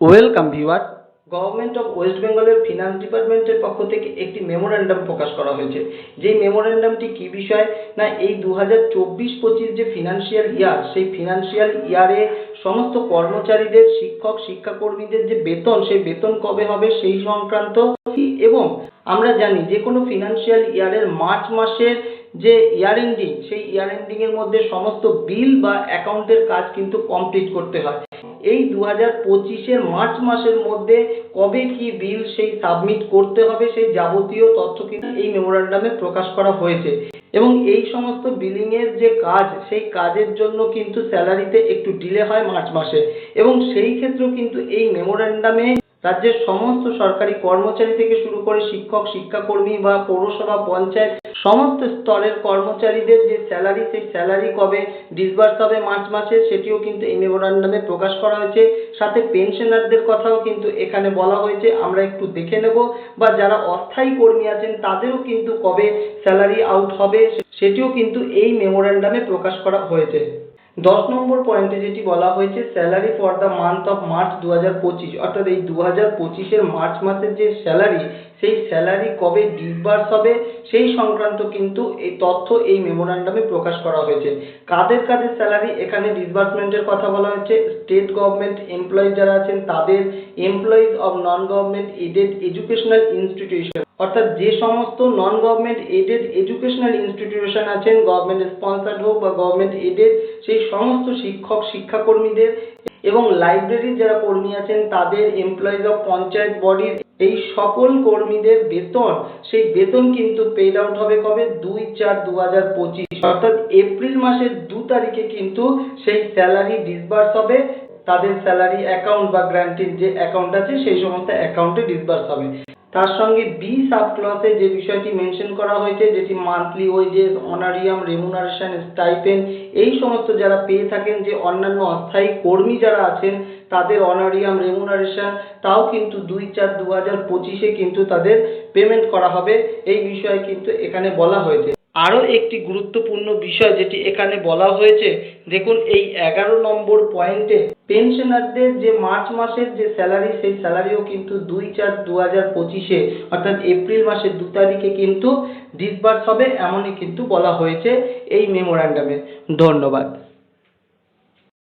Welcome viewer government of west বেঙ্গলের finance ডিপার্টমেন্টের পক্ষ থেকে একটি মেমোরেন্ডাম প্রকাশ করা হয়েছে। যেই মেমোরেন্ডামটি কি বিষয় না এই দু হাজার চব্বিশ পঁচিশ যে ফিনান্সিয়াল ইয়ার সেই ফিনান্সিয়াল ইয়ারে সমস্ত কর্মচারীদের, শিক্ষক, শিক্ষাকর্মীদের যে বেতন, সেই বেতন কবে হবে সেই সংক্রান্ত এবং আমরা জানি যে কোনো ফিনান্সিয়াল ইয়ারের মার্চ মাসের যে ইয়ার এন্ডিং সেই ইয়ার এন্ডিংয়ের মধ্যে সমস্ত বিল বা অ্যাকাউন্টের কাজ কিন্তু কমপ্লিট করতে হয়। এই দু হাজার পঁচিশের মার্চ মাসের মধ্যে কবে কি বিল সেই সাবমিট করতে হবে সেই যাবতীয় তথ্য কিন্তু এই মেমোরান্ডামে প্রকাশ করা হয়েছে। এবং এই সমস্ত বিলিংয়ের যে কাজ, সেই কাজের জন্য কিন্তু স্যালারিতে একটু ডিলে হয় মার্চ মাসে। এবং সেই ক্ষেত্রেও কিন্তু এই মেমোরান্ডামে রাজ্যের সমস্ত সরকারি কর্মচারী থেকে শুরু করে শিক্ষক, শিক্ষাকর্মী বা পৌরসভা, পঞ্চায়েত সমস্ত স্তরের কর্মচারীদের যে স্যালারি, সেই স্যালারি কবে ডিসবার্স হবে মার্চ মাসে, সেটিও কিন্তু এই মেমোরান্ডামে প্রকাশ করা হয়েছে। সাথে পেনশনারদের কথাও কিন্তু এখানে বলা হয়েছে, আমরা একটু দেখে নেব। বা যারা অস্থায়ী কর্মী আছেন, তাদেরও কিন্তু কবে স্যালারি আউট হবে সেটিও কিন্তু এই মেমোরান্ডামে প্রকাশ করা হয়েছে। দশ নম্বর পয়েন্টে যেটি বলা হয়েছে salary for the month of March দু হাজার পঁচিশ, অর্থাৎ এই দু হাজার পঁচিশের মার্চ মাসের যে স্যালারি সেই স্যালারি কবে ডিসবার্স হবে, সেই সংক্রান্ত কিন্তু এই তথ্য এই মেমোরান্ডামে প্রকাশ করা হয়েছে। কাদের কাদের স্যালারি এখানে ডিসবার্সমেন্টের কথা বলা হয়েছে স্টেট গভর্নমেন্ট এমপ্লয়ি যারা আছেন, তাদের employees of non government aided educational institution অর্থাৎ যে সমস্ত non government aided educational institution আছেন গভর্নমেন্ট স্পন্সার্ড হোক বা গভর্নমেন্ট এডেড সেই সমস্ত শিক্ষক, শিক্ষাকর্মীদের এবং লাইব্রেরির যারা কর্মী আছেন, তাদের এমপ্লয়িজ অফ পঞ্চায়েত বডির এই সকল কর্মীদের বেতন, সেই বেতন কিন্তু পেড আউট হবে কবে? দুই চার দু হাজার পঁচিশ। অর্থাৎ এপ্রিল মাসের দু তারিখে কিন্তু সেই স্যালারি ডিসবার্স হবে। তাদের স্যালারি অ্যাকাউন্ট বা গ্র্যান্টির যে অ্যাকাউন্ট আছে, সেই সমস্ত অ্যাকাউন্টে ডিসবার্স হবে। তার সঙ্গে বি সাব ক্লসে যে বিষয়টি মেনশন করা হয়েছে, যেটি monthly wages honorarium remuneration stipend এই সমস্ত যারা পেয়ে থাকেন, যে অন্যান্য অস্থায়ী কর্মী যারা আছেন, তাদের অনারিয়াম রেমুনারেশন তাও কিন্তু দুই চার দু হাজার পঁচিশে কিন্তু তাদের পেমেন্ট করা হবে। এই বিষয়ে কিন্তু এখানে বলা হয়েছে। আরও একটি গুরুত্বপূর্ণ বিষয় যেটি এখানে বলা হয়েছে, দেখুন এই এগারো নম্বর পয়েন্টে, পেনশনারদের যে মার্চ মাসের যে স্যালারি, সেই স্যালারিও কিন্তু দুই চার দু হাজার পঁচিশে, অর্থাৎ এপ্রিল মাসের দু তারিখে কিন্তু ডিসবার্স হবে, এমনই কিন্তু বলা হয়েছে এই মেমোরান্ডামে। ধন্যবাদ।